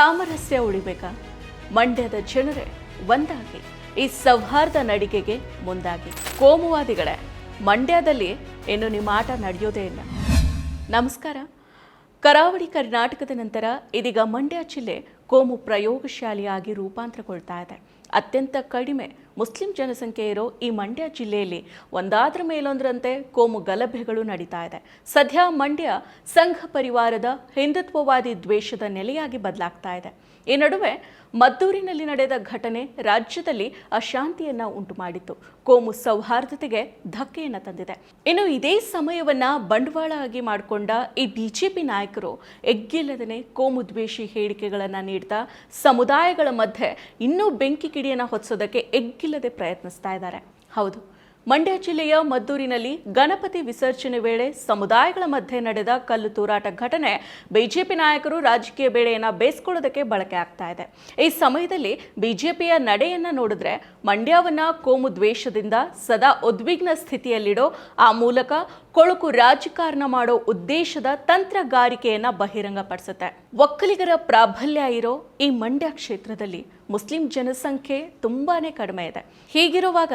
ಸಾಮರಸ್ಯ ಉಳಿಬೇಕಾ? ಮಂಡ್ಯದ ಜನರೇ ಒಂದಾಗಿ, ಈ ಸೌಹಾರ್ದ ನಡಿಗೆಗೆ ಮುಂದಾಗಿ. ಕೋಮುವಾದಿಗಳೇ, ಮಂಡ್ಯದಲ್ಲಿ ಇನ್ನು ನಿಮ್ಮ ಆಟ ನಡೆಯೋದೇ ಇಲ್ಲ. ನಮಸ್ಕಾರ. ಕರಾವಳಿ ಕರ್ನಾಟಕದ ನಂತರ ಇದೀಗ ಮಂಡ್ಯ ಜಿಲ್ಲೆ ಕೋಮು ಪ್ರಯೋಗಶಾಲೆಯಾಗಿ ರೂಪಾಂತರಗೊಳ್ತಾ ಇದೆ. ಅತ್ಯಂತ ಕಡಿಮೆ ಮುಸ್ಲಿಂ ಜನಸಂಖ್ಯೆ ಇರೋ ಈ ಮಂಡ್ಯ ಜಿಲ್ಲೆಯಲ್ಲಿ ಒಂದಾದ್ರ ಮೇಲೊಂದರಂತೆ ಕೋಮು ಗಲಭೆಗಳು ನಡೀತಾ ಇದೆ. ಸದ್ಯ ಮಂಡ್ಯ ಸಂಘ ಪರಿವಾರದ ಹಿಂದುತ್ವವಾದಿ ದ್ವೇಷದ ನೆಲೆಯಾಗಿ ಬದಲಾಗ್ತಾ ಇದೆ. ಈ ನಡುವೆ ಮದ್ದೂರಿನಲ್ಲಿ ನಡೆದ ಘಟನೆ ರಾಜ್ಯದಲ್ಲಿ ಅಶಾಂತಿಯನ್ನ ಉಂಟು ಮಾಡಿತ್ತು ಕೋಮು ಸೌಹಾರ್ದತೆಗೆ ಧಕ್ಕೆಯನ್ನ ತಂದಿದೆ. ಇನ್ನು ಇದೇ ಸಮಯವನ್ನ ಬಂಡವಾಳ ಆಗಿ ಮಾಡಿಕೊಂಡ ಈ ಬಿಜೆಪಿ ನಾಯಕರು ಎಗ್ಗಿಲ್ಲದನೆ ಕೋಮು ದ್ವೇಷಿ ಹೇಳಿಕೆಗಳನ್ನ ನೀಡ್ತಾ ಸಮುದಾಯಗಳ ಮಧ್ಯೆ ಇನ್ನೂ ಬೆಂಕಿ ಕಿಡಿಯನ್ನ ಹೊತ್ಸೋದಕ್ಕೆ ಎಗ್ಗಿಲ್ಲದೆ ಪ್ರಯತ್ನಿಸ್ತಾ ಇದ್ದಾರೆ. ಹೌದು. ಮಂಡ್ಯ ಜಿಲ್ಲೆಯ ಮದ್ದೂರಿನಲ್ಲಿ ಗಣಪತಿ ವಿಸರ್ಜನೆ ವೇಳೆ ಸಮುದಾಯಗಳ ಮಧ್ಯೆ ನಡೆದ ಕಲ್ಲು ತೂರಾಟ ಘಟನೆ ಬಿಜೆಪಿ ನಾಯಕರು ರಾಜಕೀಯ ಬೇಳೆಯನ್ನು ಬೇಯಿಸ್ಕೊಳ್ಳೋದಕ್ಕೆ ಬಳಕೆ ಆಗ್ತಾ ಇದೆ. ಈ ಸಮಯದಲ್ಲಿ ಬಿಜೆಪಿಯ ನಡೆಯನ್ನ ನೋಡಿದ್ರೆ ಮಂಡ್ಯವನ್ನ ಕೋಮು ದ್ವೇಷದಿಂದ ಸದಾ ಉದ್ವಿಗ್ನ ಸ್ಥಿತಿಯಲ್ಲಿಡೋ, ಆ ಮೂಲಕ ಕೊಳಕು ರಾಜಕಾರಣ ಮಾಡೋ ಉದ್ದೇಶದ ತಂತ್ರಗಾರಿಕೆಯನ್ನ ಬಹಿರಂಗಪಡಿಸುತ್ತೆ. ಒಕ್ಕಲಿಗರ ಪ್ರಾಬಲ್ಯ ಇರೋ ಈ ಮಂಡ್ಯ ಕ್ಷೇತ್ರದಲ್ಲಿ ಮುಸ್ಲಿಂ ಜನಸಂಖ್ಯೆ ತುಂಬಾನೇ ಕಡಿಮೆ ಇದೆ. ಹೀಗಿರುವಾಗ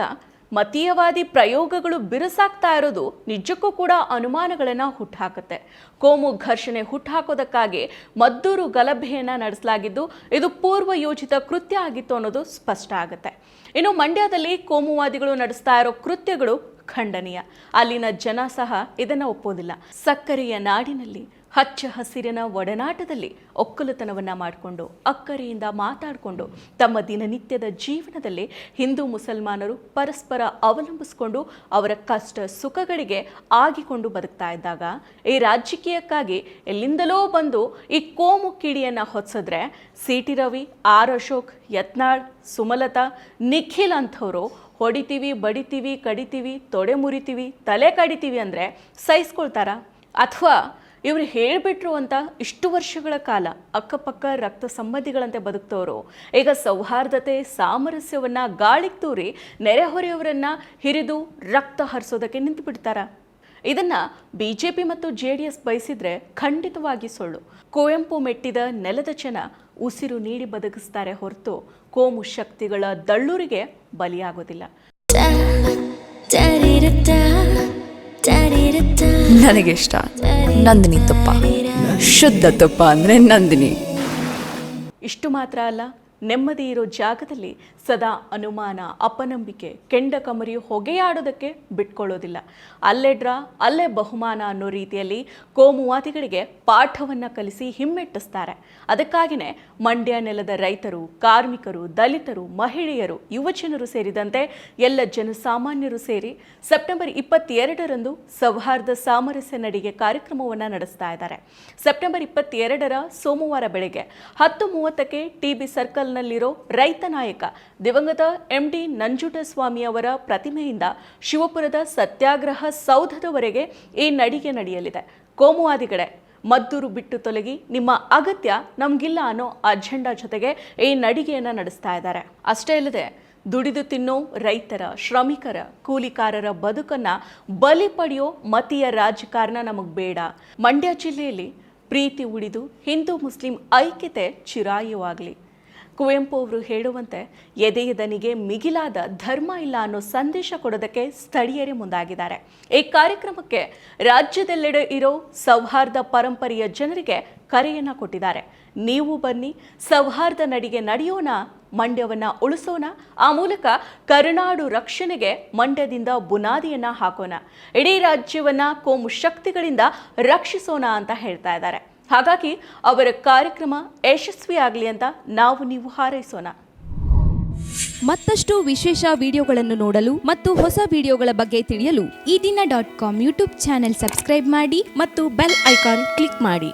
ಮತೀಯವಾದಿ ಪ್ರಯೋಗಗಳು ಬಿರುಸಾಗ್ತಾ ಇರೋದು ನಿಜಕ್ಕೂ ಕೂಡ ಅನುಮಾನಗಳನ್ನು ಹುಟ್ಟುಹಾಕುತ್ತೆ ಕೋಮು ಘರ್ಷಣೆ ಹುಟ್ಟುಹಾಕೋದಕ್ಕಾಗಿ ಮದ್ದೂರು ಗಲಭೆಯನ್ನ ನಡೆಸಲಾಗಿದ್ದು, ಇದು ಪೂರ್ವ ಯೋಜಿತ ಕೃತ್ಯ ಆಗಿತ್ತು ಅನ್ನೋದು ಸ್ಪಷ್ಟ ಆಗುತ್ತೆ. ಇನ್ನು ಮಂಡ್ಯದಲ್ಲಿ ಕೋಮುವಾದಿಗಳು ನಡೆಸ್ತಾ ಇರೋ ಕೃತ್ಯಗಳು ಖಂಡನೀಯ. ಅಲ್ಲಿನ ಜನ ಸಹ ಇದನ್ನು ಒಪ್ಪೋದಿಲ್ಲ. ಸಕ್ಕರೆಯ ನಾಡಿನಲ್ಲಿ ಹಚ್ಚ ಹಸಿರಿನ ಒಡನಾಟದಲ್ಲಿ ಒಕ್ಕಲುತನವನ್ನು ಮಾಡಿಕೊಂಡು, ಅಕ್ಕರೆಯಿಂದ ಮಾತಾಡಿಕೊಂಡು, ತಮ್ಮ ದಿನನಿತ್ಯದ ಜೀವನದಲ್ಲಿ ಹಿಂದೂ ಮುಸಲ್ಮಾನರು ಪರಸ್ಪರ ಅವಲಂಬಿಸಿಕೊಂಡು ಅವರ ಕಷ್ಟ ಸುಖಗಳಿಗೆ ಆಗಿಕೊಂಡು ಬದುಕ್ತಾ ಇದ್ದಾಗ, ಈ ರಾಜಕೀಯಕ್ಕಾಗಿ ಎಲ್ಲಿಂದಲೋ ಬಂದು ಈ ಕೋಮು ಕಿಡಿಯನ್ನು ಹೊತ್ಸಿದ್ರೆ C T Ravi, R. Ashok, Yatnal, Sumalatha, Nikhil ಅಂಥವರು ಹೊಡಿತೀವಿ, ಬಡಿತೀವಿ, ಕಡಿತೀವಿ, ತೊಡೆ ಮುರಿತೀವಿ, ತಲೆ ಕಡಿತೀವಿ ಅಂದರೆ ಸಹಿಸ್ಕೊಳ್ತಾರ? ಅಥವಾ ಇವರು ಹೇಳಿಬಿಟ್ರು ಅಂತ ಇಷ್ಟು ವರ್ಷಗಳ ಕಾಲ ಅಕ್ಕಪಕ್ಕ ರಕ್ತ ಸಂಬಂಧಿಗಳಂತೆ ಬದುಕ್ತವರು. ಈಗ ಸೌಹಾರ್ದತೆ, ಸಾಮರಸ್ಯವನ್ನ ಗಾಳಿಗೆ ತೂರಿ ನೆರೆಹೊರೆಯವರನ್ನು ಹಿರಿದು ರಕ್ತ ಹರಿಸೋದಕ್ಕೆ ನಿಂತು ಬಿಡ್ತಾರ. ಇದನ್ನ ಬಿಜೆಪಿ ಮತ್ತು ಜೆ ಡಿ ಎಸ್ ಬಯಸಿದ್ರೆ ಖಂಡಿತವಾಗಿ ಸುಳ್ಳು. ಕುವೆಂಪು ಮೆಟ್ಟಿದ ನೆಲದ ಜನ ಉಸಿರು ನೀಡಿ ಬದುಕಿಸ್ತಾರೆ ಹೊರತು ಕೋಮು ಶಕ್ತಿಗಳ ದಳ್ಳೂರಿಗೆ ಬಲಿಯಾಗೋದಿಲ್ಲ. ನನಗೆ ಇಷ್ಟ ನಂದಿನಿ ತುಪ್ಪ. ಶುದ್ಧ ತುಪ್ಪ ಅಂದರೆ ನಂದಿನಿ. ಇಷ್ಟು ಮಾತ್ರ ಅಲ್ಲ ನೆಮ್ಮದಿ ಇರೋ ಜಾಗದಲ್ಲಿ ಸದಾ ಅನುಮಾನ, ಅಪನಂಬಿಕೆ, ಕೆಂಡ ಕಮರಿ ಹೊಗೆಯಾಡೋದಕ್ಕೆ ಬಿಟ್ಕೊಳ್ಳೋದಿಲ್ಲ. ಅಲ್ಲೇ ಡ್ರಾ, ಅಲ್ಲೇ ಬಹುಮಾನ ಅನ್ನೋ ರೀತಿಯಲ್ಲಿ ಕೋಮುವಾದಿಗಳಿಗೆ ಪಾಠವನ್ನು ಕಲಿಸಿ ಹಿಮ್ಮೆಟ್ಟಿಸ್ತಾರೆ. ಅದಕ್ಕಾಗಿಯೇ ಮಂಡ್ಯ ನೆಲದ ರೈತರು, ಕಾರ್ಮಿಕರು, ದಲಿತರು, ಮಹಿಳೆಯರು, ಯುವಜನರು ಸೇರಿದಂತೆ ಎಲ್ಲ ಜನಸಾಮಾನ್ಯರು ಸೇರಿ ಸೆಪ್ಟೆಂಬರ್ ಇಪ್ಪತ್ತೆರಡರಂದು ಸೌಹಾರ್ದ ಸಾಮರಸ್ಯ ನಡಿಗೆ ಕಾರ್ಯಕ್ರಮವನ್ನು ನಡೆಸ್ತಾ ಇದ್ದಾರೆ. ಸೆಪ್ಟೆಂಬರ್ ಇಪ್ಪತ್ತೆರಡರ ಸೋಮವಾರ ಬೆಳಗ್ಗೆ ಹತ್ತು ಮೂವತ್ತಕ್ಕೆ ಟಿಬಿ ಸರ್ಕಲ್ನಲ್ಲಿರೋ ರೈತ ನಾಯಕ ದಿವಂಗತ ಎಂ ಡಿ ನಂಜುಂಡಸ್ವಾಮಿ ಅವರ ಪ್ರತಿಮೆಯಿಂದ ಶಿವಪುರದ ಸತ್ಯಾಗ್ರಹ ಸೌಧದವರೆಗೆ ಈ ನಡಿಗೆ ನಡೆಯಲಿದೆ. ಕೋಮುವಾದಿಗಳೇ ಮದ್ದೂರು ಬಿಟ್ಟು ತೊಲಗಿ ನಿಮ್ಮ ಅಗತ್ಯ ನಮಗಿಲ್ಲ ಅನ್ನೋ ಅಜೆಂಡಾ ಜೊತೆಗೆ ಈ ನಡಿಗೆಯನ್ನು ನಡೆಸ್ತಾ ಇದ್ದಾರೆ. ಅಷ್ಟೇ ಇಲ್ಲದೆ ದುಡಿದು ತಿನ್ನೋ ರೈತರ, ಶ್ರಮಿಕರ, ಕೂಲಿಕಾರರ ಬದುಕನ್ನು ಬಲಿ ಪಡೆಯೋ ಮತೀಯ ರಾಜಕಾರಣ ನಮಗೆ ಬೇಡ. ಮಂಡ್ಯ ಜಿಲ್ಲೆಯಲ್ಲಿ ಪ್ರೀತಿ ಉಳಿದು ಹಿಂದೂ ಮುಸ್ಲಿಂ ಐಕ್ಯತೆ ಚಿರಾಯುವಾಗಲಿ. ಕುವೆಂಪು ಅವರು ಹೇಳುವಂತೆ ಎದೆಯದನಿಗೆ ಮಿಗಿಲಾದ ಧರ್ಮ ಇಲ್ಲ ಅನ್ನೋ ಸಂದೇಶ ಕೊಡೋದಕ್ಕೆ ಸ್ಥಳೀಯರೇ ಮುಂದಾಗಿದ್ದಾರೆ. ಈ ಕಾರ್ಯಕ್ರಮಕ್ಕೆ ರಾಜ್ಯದೆಲ್ಲೆಡೆ ಇರೋ ಸೌಹಾರ್ದ ಪರಂಪರೆಯ ಜನರಿಗೆ ಕರೆಯನ್ನ ಕೊಟ್ಟಿದ್ದಾರೆ. ನೀವು ಬನ್ನಿ, ಸೌಹಾರ್ದ ನಡಿಗೆ ನಡೆಯೋಣ, ಮಂಡ್ಯವನ್ನು ಉಳಿಸೋಣ, ಆ ಮೂಲಕ ಕರುನಾಡು ರಕ್ಷಣೆಗೆ ಮಂಡ್ಯದಿಂದ ಬುನಾದಿಯನ್ನು ಹಾಕೋಣ. ಇಡೀ ರಾಜ್ಯವನ್ನು ಕೋಮು ಶಕ್ತಿಗಳಿಂದ ರಕ್ಷಿಸೋಣ ಅಂತ ಹೇಳ್ತಾ ಇದ್ದಾರೆ. ಹಾಗಾಗಿ ಅವರ ಕಾರ್ಯಕ್ರಮ ಯಶಸ್ವಿಯಾಗಲಿ ಅಂತ ನಾವು ನೀವು ಹಾರೈಸೋಣ. ಮತ್ತಷ್ಟು ವಿಶೇಷ ವಿಡಿಯೋಗಳನ್ನು ನೋಡಲು ಮತ್ತು ಹೊಸ ವಿಡಿಯೋಗಳ ಬಗ್ಗೆ ತಿಳಿಯಲು Ee Dina dot com YouTube channel subscribe ಮಾಡಿ ಮತ್ತು ಬೆಲ್ ಐಕಾನ್ ಕ್ಲಿಕ್ ಮಾಡಿ.